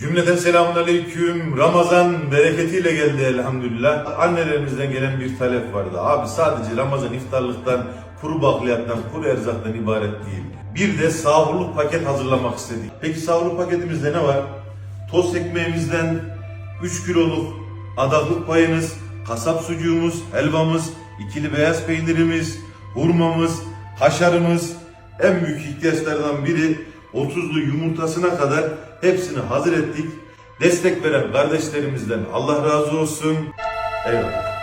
Cümleten selamünaleyküm. Ramazan bereketiyle geldi elhamdülillah. Annelerimizden gelen bir talep vardı. Abi sadece Ramazan iftarlıktan, kuru bakliyattan, kuru erzaktan ibaret değil. Bir de sahurluk paket hazırlamak istedik. Peki sahurluk paketimizde ne var? Tost ekmeğimizden 3 kiloluk adaklık payınız, kasap sucuğumuz, helvamız, ikili beyaz peynirimiz, hurmamız, kaşarımız, en büyük ihtiyaçlardan biri 30'lu yumurtasına kadar hepsini hazır ettik. Destek veren kardeşlerimizden Allah razı olsun. Eyvallah.